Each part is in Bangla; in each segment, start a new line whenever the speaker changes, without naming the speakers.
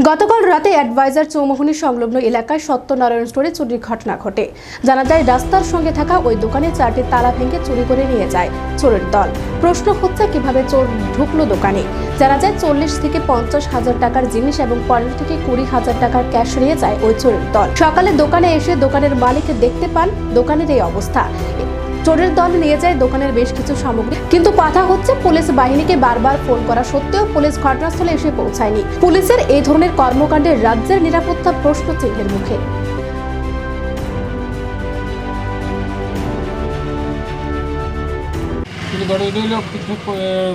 গতকাল রাতে অ্যাডভাইজার চৌমোহনী সংলগ্ন এলাকায় সত্যনারায়ণ স্টোরে চুরির ঘটনা ঘটে। জানা যায়, রাস্তার সঙ্গে থাকা ওই দোকানে চারটি তালা ভেঙে চুরি করে নিয়ে যায় চোরের দল। প্রশ্ন হচ্ছে, কীভাবে চোর ঢুকলো দোকানে? জানা যায়, চল্লিশ থেকে পঞ্চাশ হাজার টাকার জিনিস এবং পনেরো থেকে কুড়ি হাজার টাকার ক্যাশ নিয়ে যায় ওই চোরের দল। সকালে দোকানে এসে দোকানের মালিককে দেখতে পান দোকানের এই অবস্থা। চোরের দল নিয়ে যায় দোকানের বেশ কিছু সামগ্রী। কিন্তু কথা হচ্ছে পুলিশ বাহিনীকে বারবার ফোন করা সত্ত্বেও পুলিশ ঘটনাস্থলে এসে পৌঁছায়নি। পুলিশের এই ধরনের কর্মকাণ্ডে রাজ্যের নিরাপত্তা প্রশ্ন চিহ্নের মুখে।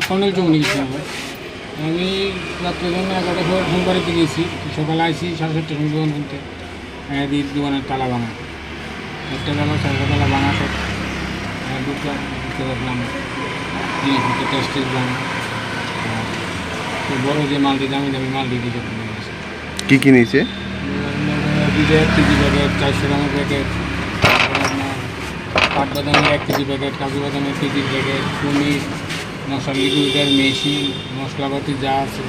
কর্নেল চৌমনি গেছি আমি রাত্রে জন্য এগারোটা সময় ফোন বাড়িতে গেছি। সকালে আসি সাড়ে সাতটার সময় দোকান খুলতে। দিই দোকানের তালা ভাঙা। একটা তালা চারটা তালা ভাঙা আহ, দুটো ঢুকে দেখলাম জিনিসপত্র টেস্ট টেস্টলাম বড় যে মাল দিয়ে দামি দামি মাল দিয়ে দিতে
কি কি নিয়েছে
এক কেজি প্যাকেট চারশো গ্রামের প্যাকেট কাঠ বাদামের এক কেজি প্যাকেট কাজু বাদামের কেজির প্যাকেট পনির মশলা লিকুইডের মেশিন মশলাপাতি যা আছে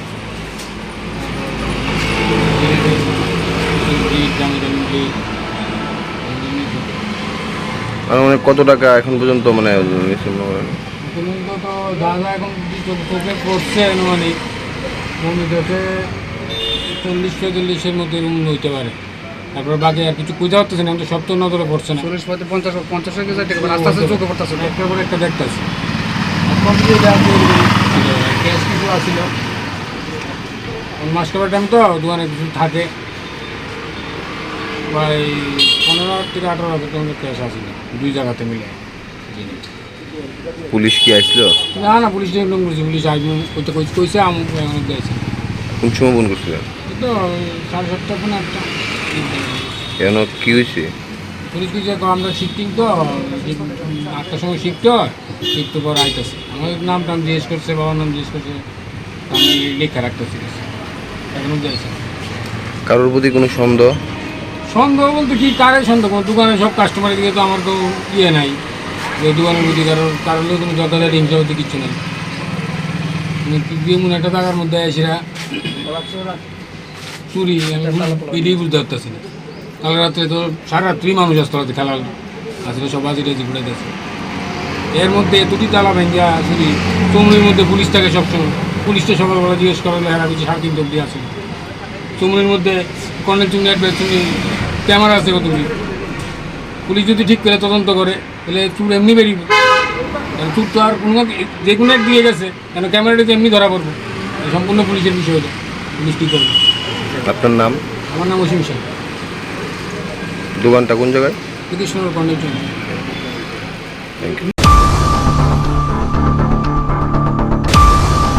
দামি দামি বিট
আর মানে কত টাকা এখন পর্যন্ত মানে মনে
পর্যন্ত তো যা এখন চোখ- চোখে পড়ছে আনুমানিক। মনে হচ্ছে চল্লিশ চল্লিশের মধ্যে রুম হইতে পারে। তারপর বাকি আর কিছু খুঁজে হচ্ছে না তো সব তো নজরে পড়ছে না।
চল্লিশ পঁয়ত্রিশ পঞ্চাশ পঞ্চাশ হয়ে গেছে টাকা আস্তে আস্তে চোখে পড়তেছে।
একটা করে একটা দেখতেছি। ক্যাশ কিছু আসছিল মাস্টার টাইম তো দোকানে কিছু থাকে। প্রায় পনেরো থেকে আঠারো হাজার টাকা ক্যাশ আসছিল দুই জায়গাতে মিলে।
পুলিশ কি আসলো?
না না পুলিশ নিয়ন্ত্রণ করছে। পুলিশ আসবে কইতে কইছে কইছে আমি দিয়েছে।
কোন সময় ফোন করছিলেন
তো সাড়ে সাতটা পনেরো আটটা।
কেন? কি হয়েছে?
পুলিশ কিছু আমরা শিফটিং তো আটটার সময় শিখতে হয় শিখতে পর আইতেছে। আমাদের নাম টাম জিজ্ঞেস করছে বাবার নাম জিজ্ঞেস করছে। আমি লেখা রাখতেছি। এখনও যাইছে
কারোর প্রতি কোনো সন্দেহ?
সন্দেহ বলতে কি, কারে সন্দেহ? কোনো দোকানে সব কাস্টমারের দিকে তো আমার তো ইয়ে নাই। যে দোকানের প্রতি কারোর কারোর কোনো যথাযথ হিংসা হতে কিচ্ছু নাই। যেমন একটা টাকার মধ্যে এসেরা চুরি, আমি বুঝতে পারতেছি না। কাল রাত্রে তো সারা রাত্রি মানুষ আসতে হতো খেলা আসলে সব বাজি টাজি ঘুরাইতেছে এর মধ্যে দুটি তালা ভেঙ্গা চুরি। চুমড়ির মধ্যে পুলিশ থাকে সবসময়। পুলিশটা সকালবেলা জিজ্ঞেস করা হেরা কিছু সাড়ে তিনটে অব্দি আসে চুমড়ির মধ্যে কর্নেল চুমড়ি একটা চুমড়ি ক্যামেরা আছে কতগুলি পুলিশ যদি ঠিক করে তদন্ত করে তাহলে চুর এমনি বেরিয়ে কারণ চুর তো আর কোনো যে কোনো এক দিয়ে গেছে কেন ক্যামেরাটা তো এমনি ধরা পড়ব। সম্পূর্ণ পুলিশের বিষয় হলো পুলিশ কী করবে?
আপনার নাম?
আমার নাম অসীম সাহেব
দোকানটা কোন জায়গায়?
কৃষ্ণ কর্নেল চুমড়ি
থ্যাংক ইউ